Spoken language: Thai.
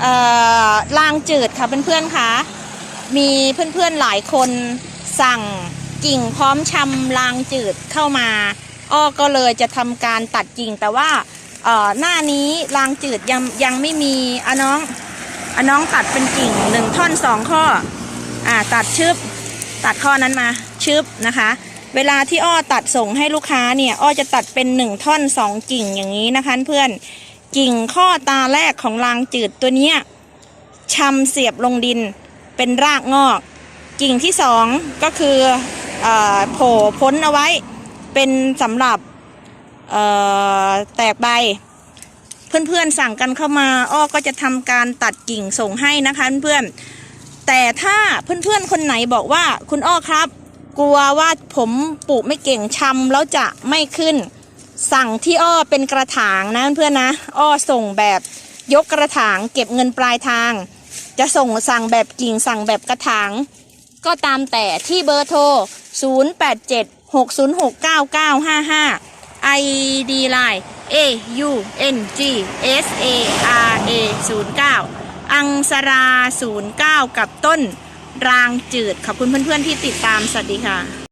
เอ่างจืดค่ะเพื่อนๆคะมีเพื่อนๆหลายคนสั่งกิ่งพร้อมชำรางจืดเข้ามาอ้อก็เลยจะทำการตัดกิ่งแต่ว่าหน้านี้รางจืดยังยังไม่มีอะน้องอะน้องตัดเป็นกิ่งหนึ่งท่อนสองข้ออ่าตัดชึบตัดข้อนั้นมาชึบนะคะ เวลาที่อ้อตัดส่งให้ลูกค้าเนี่ยอ้อจะตัดเป็นหนึ่งท่อนสองกิ่งอย่างนี้นะคะเพื่อน กิ่งข้อตาแรกของรางจืดตัวเนี้ยชำเสียบลงดินเป็นรากงอก กิ่งที่สองก็คืออโผล่พ้นเอาไว้ เป็นสำหรับแตกใบ เพื่อนๆสั่งกันเข้ามา อ้อก็จะทำการตัดกิ่งส่งให้นะคะเพื่อนๆแต่ถ้าเพื่อนๆคนไหนบอกว่าคุณอ้อครับ กลัวว่าผมปลูกไม่เก่งชำแล้วจะไม่ขึ้น สั่งที่อ้อเป็นกระถางนะเพื่อนนะ อ้อส่งแบบยกกระถางเก็บเงินปลายทาง จะส่งสั่งแบบกิ่งสั่งแบบกระถาง ก็ตามแต่ที่เบอร์โทร 0876069955 ID Line A U N G S A R A 09อังสรา 09 กับต้นรางจืดขอบคุณเพื่อนๆที่ติดตามสวัสดีค่ะ